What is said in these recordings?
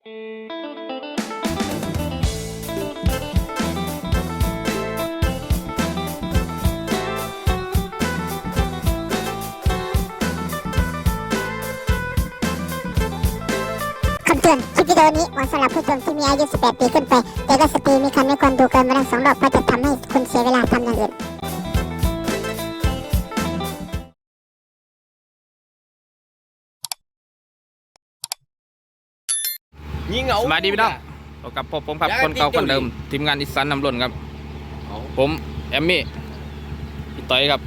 คำเตือนคลิปวิดีโอนี้เหมาะสำหรับผู้ชมที่มีอายุ 18 ปีขึ้นไป แต่ก็สตรีมีคำไม่ควรดูเกินมาทั้งสองรอบเพราะจะทำให้คุณเสียเวลาทำ อย่างอื่นยิงเอาสวัสดีพี่น้องพบกับพบผมครับย้ายคนเก่าที่คนเดิมเจ้าหลีทีมงานอีสานนำล้นครับเอาผมแอมมี่พี่ต้อยครับ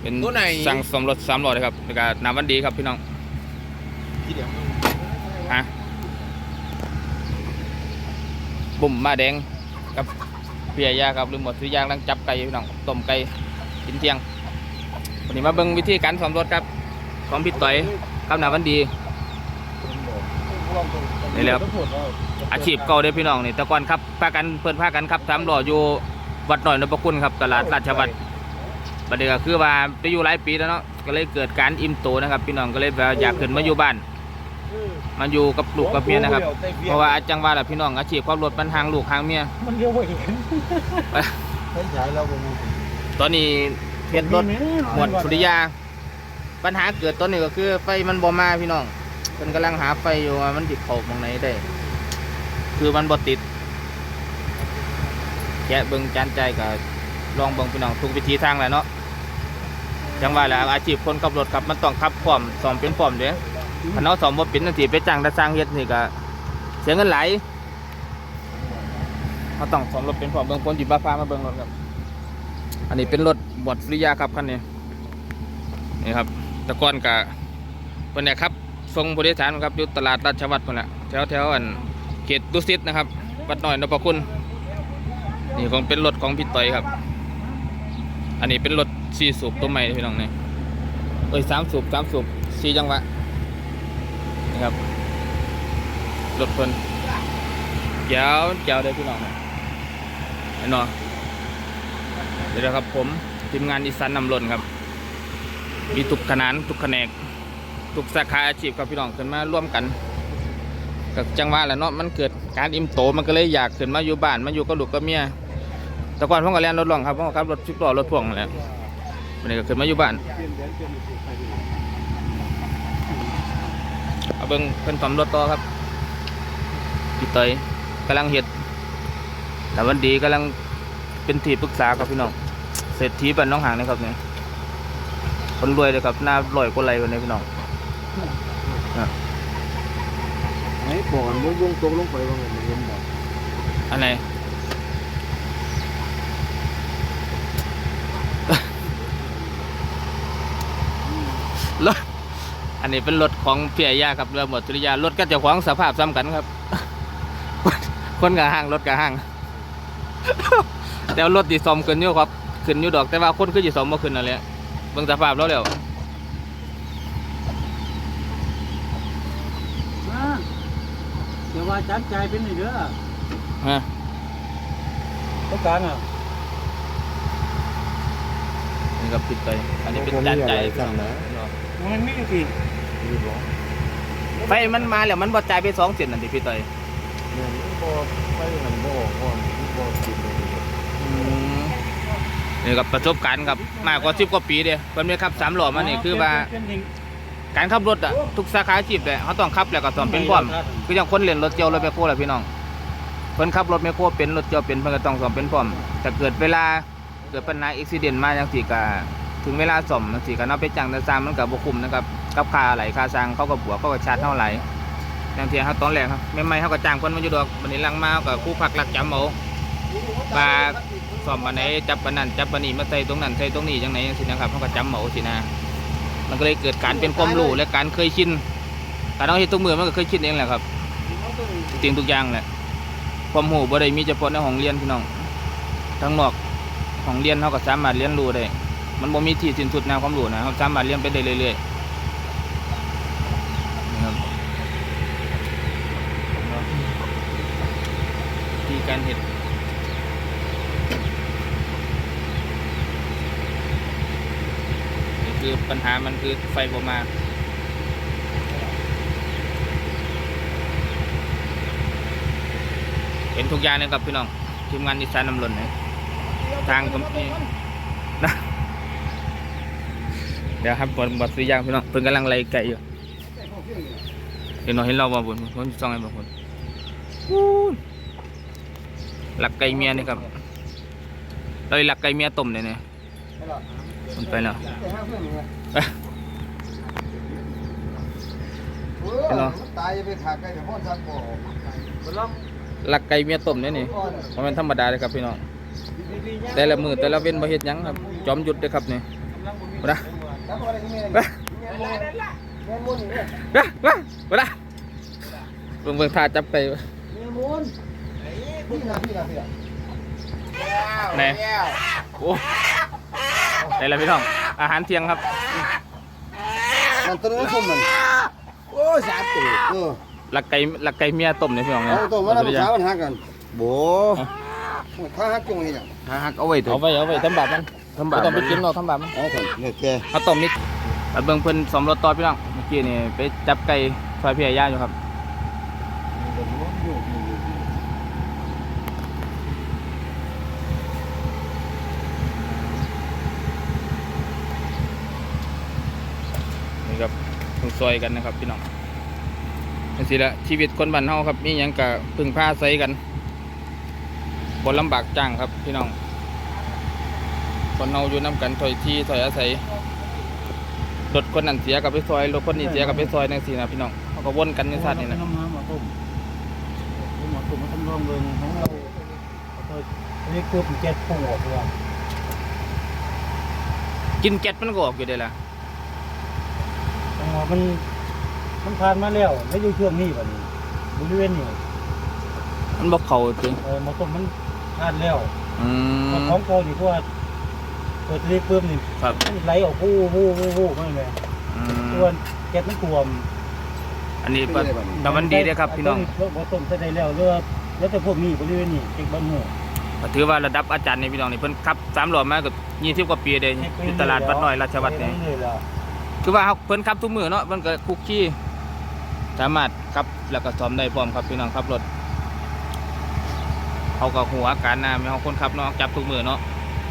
เป็นตัวไหนสั่งสมรถสามล้อเลยครับแล้วก็นำวันดีครับพี่น้องทีเดียวฮะบุ่มมาแดงกับเพียยาครับหรือหมดสุริยางลังจับไก่พี่น้องต้มไก่กินเที่ยงวันนี้มาเบิ่งวิธีการสมรถครับ ของพี่ต้อยกับนำวันดี นี่แหละครับอาชีพเก่าเด้อพี่น้องนี่แต่ก่อนครับพากันเพิ่นพากันครับทำหล่ออยู่วัดหน่อยนพคุณครับตลาดราชวัตรประเดี๋ยวก็คือว่าไปอยู่หลายปีแล้วเนาะก็เลยเกิดการอิ่มโตนะครับพี่น้องก็เลยแบบอยากขึ้นมาอยู่บ้านมาอยู่กับลูกกับเมียนะครับ เพราะว่าจังว่าแหละพี่น้องอาชีพความรถมันห่างลูกห่างเมียมันเลี้ยวไม่เห็นไปใช้ใช้เราเป็นตอนนี้เฮ็ดรถหมวดสุริยา ปัญหาเกิดตอนนี้ก็คือไฟมันบ่มาพี่น้องเพิ่นกำลังหาไฟอยู่ว่ามันติดเข้าตรงไหนได้ คือมันบ่ติดแกะเบิ่งจานใจก็ลองเบิ่งพี่น้องทุกวิธีทางแหละเนาะจังว่าแหละอาชีพคนขับรถครับมันต้องขับพร้อมสอมเป็นพร้อมเด้ถ้าเนาสอมบ่เป็นจังซี่ไปจ้างตาสร้างเฮ็ดนี่ก็เสียเงินหลายเขาต้องสอมรถเป็นพร้อมเบิ่งคนหยิบมาพามาเบิ่งรถครับ อันนี้เป็นรถบอดฟริยาครับคันนี้นี่ครับตะก้อนกะเพิ่นเนี่ยครับ ทรงบริษัทครับอยู่ตลาดราชวัตรพุ่นละแถวแถวอันเขตดุสิตนะครับวัดหน่อยนพคุณนี่คงเป็นรถของพี่ต่อยครับ อันนี้เป็นรถสี่สูบตัวใหม่พี่น้องเนี่ยเอ้ยสามสูบสามสูบสี่จังหวะนี่ครับรถเพิ่นแก้วแก้วเลยพี่น้องเนี่ยเห็นเนาะเดี๋ยวครับผมทีมงานอีสานนำล้นครับ มีทุกขนานทุกแขนก ทุกสาขาอาชีพครับพี่น้องขึ้นมาร่วมกันกับจังหวะแหละเนาะมันเกิดการอิ่มโตมันก็เลยอยากขึ้นมาอยู่บ้านมาอยู่กับลูกกับเมียแต่ก่อนผมก็เรียนรถล่องครับผมก็ขับรถสิบล้อรถพ่วงนั่นแหละวันนี้ก็ขึ้นมาอยู่บ้านเอาเบิ่งเพิ่นสมรถต่อครับพี่เตยกำลังเฮ็ดแต่วันดีกำลังเป็นที่ปรึกษาครับพี่น้องเศรษฐีบ้านน้องหางนะครับเนี่ยคนรวยเลยครับหน้าลอยกว่าไรวันนี้พี่น้อง ไอ้บอกมันวงตกลงไปว่ามันเห็นแบบอันไหนรถ อันนี้เป็นรถของเพียยาครับเรือหมดสุริยารถก็จะขวางสภาพซ้ำกันครับ คนกับห้างรถกับห้าง แต่ว่ารถดีซอมขึ้นอยู่ครับ ขึ้นอยู่ดอกแต่ว่าคนคือจีซอมมาขึ้นนั่นแหละเบิ่งสภาพแล้วแล้ว ดี๋ยวว่าจัดใจเป็นไงเด้อฮะต้องการอะนี่ครับปิดไป อันนี้เป็นจานใจพี่น้องมันไม่สิไฟมันมาแล้วมันบ่จ่ายไปสองเส้นนั่นดิพี่ต่อยเนี่ยบ่ไปหันบ่ออกก่อนบ่กินเลยนี่กับประสบการณ์ครับมากกว่าสิบกว่าปีเดียเพิ่นมีขับสามล้อมานี่คือว่า การขับรถอะทุกสาขาอาชีพเลยเขาต้องขับแล้วก็สอนเป็นพร้อมคืออย่างคนเรียนรถเจียวรถแมคโครแหละพี่น้องเพิ่นขับรถแมคโครเป็นรถเจียวเป็นเพิ่นก็ต้องสอนเป็นพร้อมแต่เกิดเวลาเกิดปัญหาอุบิเหตุมาจังซี่ก็ถึงเวลาซ่อมจังซี่ก็นำไปจ้างแต่สร้างมันก็บ่คุ้มนะครับกับค่าอะไหลค่าสร้างเขาก็บวกเขาก็ชาร์จเท่าไหร่อย่างที่เขาตอนแรกครับใหม่ๆเขาก็จ้างเพิ่นมาอยู่ดอกบัดนี้หลังมาเขาก็คู่พักรักจำเอาว่าสอบอันไหนจับอันนั้นจับอันนี้มาใส่ตรงนั้นใส่ตรงนี้จังไหนจังสินะครับเขาก็จำเหมาสินะ มันก็เลยเกิดการเป็นความรู้และการเคยชินการเอาเฮ็ดทุกมือมันก็เคยชินเองแหละครับจริงทุกอย่างแหละความรู้บ่ได้มีเฉพาะในห้องเรียนพี่น้องทั้งนอกห้องเรียนเขาก็สามารถเรียนรู้ได้มันบ่มีที่สิ้นสุดนะความรู้นะเขาสามารถเรียนไปได้เรื่อยๆนะครับที่การเฮ็ด คือปัญหามันคือไฟบ่มาห็นทุกอย่างเลยครับพี่น้องทีมงานอีสานน้ำล้นเลยทางก็มีนะเดี๋ยวครับบอดบอดสุริยางพี่น้องเพิ่นกำลังไล่ไก่อยู่เห็นเราเห็นเราบ่บุญเพิ่นส่องให้บ่บุญอู้ยหลักไก่เมียนี่ครับเราหลักไก่เมียต้มเนี่ยเนี่ย มันไปแล้วไปเนาะตายไปขาไก่เดี๋ยวพ่อซักบ่หลักไก่เมียต้มเนี่ยนี่มันเป็นธรรมดาเลยครับพี่น้องแต่ละมือแต่ละเว้นบ่เฮ็ดยังครับ จอมหยุดเด้อครับนี่บ่ได้ไปไปไปบ่ได้เบิ่งเบิ่งท่าจับไก่ไหนโอ้ ได้แล้วพี่น้อง อาหารเที่ยงครับ มันตัวนั้นส้มมันโอ้สาบตัวเออหลักไก่หลักไก่เมียต้มเนี่ยพี่น้องเนี่ยเอาตัวมาแล้วเอาเช้ามันหักกันโบถ้าหักจงเฮ็ดหยังถ้าหักเอาไว้เอาไว้เอาไว้ทำบาปมันทำบาปต้องไปกินหรอกทำบาปมันเอาเถอะเนี่ยแกเขาต้มนิดไปเบิ่งเพิ่นสมรสต่อพี่น้อง เมื่อกี้นี่ไปจับไก่ซอยพี่ย่าอยู่ครับ นี่ครับต้องซอยกันนะครับพี่น้องนี่สิละชีวิตคนบ้านเฮาครับมีหยังกะพึ่งพาใส่กันบ่ลำบากจ้างครับพี่น้อง คนเฮาอยู่น้ำกันถอยที่ถอยอาศัยรถคนนั้นเสียกับไปซอยรถคนนี้เสียกับไปซอยนั่นสินะพี่น้องเขาก็วนกันในชาตินี่นะน้ำมาต้มมาต้มมาทำรองเบิ่งของเราอันนี้คือเป็นแก๊สปูออกว่ากินแก๊สมันก็ออกอยู่ได้ละ จังหวะมันมันผ่านมาแล้วไม่อยู่ช่วงนี้บัดนี้บริเวณนี้มันบ่เข้าจริงเออมาต้มมันผ่านแล้วอืมของโกนี่เพราะว่าเปิดทีเพิ่มนี่ครับ มันไหลออกวู้วู้วู้วู้ไม่แม่อืมส่วนแก๊สมันท่วมอันนี้ก็แต่มันดีเด้อครับพี่น้องบ่ต้มใส่ได้แล้วเรือแล้วแต่พวกนี้บริเวณนี้เช็คบ้านเมืองก็ถือว่าระดับอาจารย์ในพี่น้องนี่เพิ่นขับสามล้อมาก็20กว่าปีเด้อยู่ตลาดวัดน้อยราชวัฒน์นี่เลยล่ะ คือว่าเขาเพิ่นขับทุกมือเนาะมันก็คุกคีสามารถขับแล้วก็ซ้อมได้พร้อมครับพี่น้องขับรถเขาก็หัวอาการนะมีเขาคนขับเนาะจับทุกมือเนาะ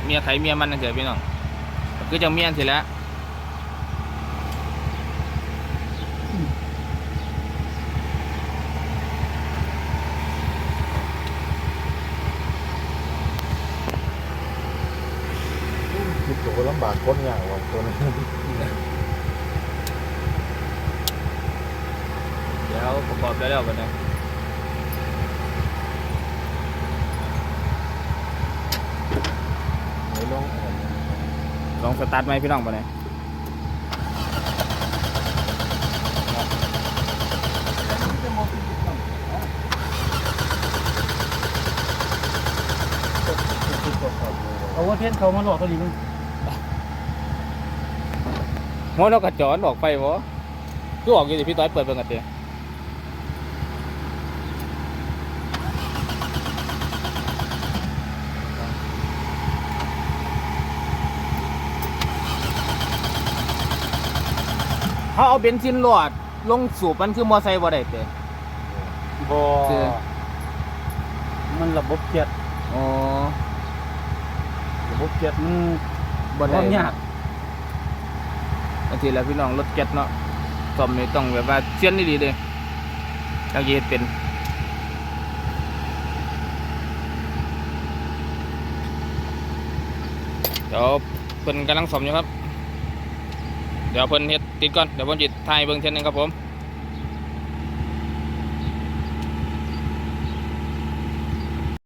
เมียไขเมียมันนั่นเถอะพี่น้องก็คือจังเมียนสิแล้วคิดตัวลำบากคนยากว่าตัวนั้ นเดี๋ยวประกอบได้แล้วกันนะไหนลองลองสตาร์ทไหมพี่น้องปะเนี่ยเอาว่าเทียนเขามาหลอกตัวนี้มึงโมนกกระจอนออกไปวะคือออกอยู่ดิพี่ต้อยเปิดเบิ่งกันเตีย เขาเอาเบนซินหลอดลงสูบมันคือมอไซค์บ่ได้เตะบ่เจอมันระบบเจ็ดอ๋อระบบเจ็ดมันบ่ได้ ความยากบางทีแล้วพี่น้องรถแก๊สเนาะซ่อมนี่ต้องแบบว่าเซียนนี่ดีเลยจังสิเฮ็ดเป็นเดี๋ยวเพิ่นกำลังซ่อมอยู่ครับ เดี๋ยวเพิ่นเฮ็ด ติดก่อนเดี๋ยวผมจิถ่ายเบิ้งเท่นนึงครับผม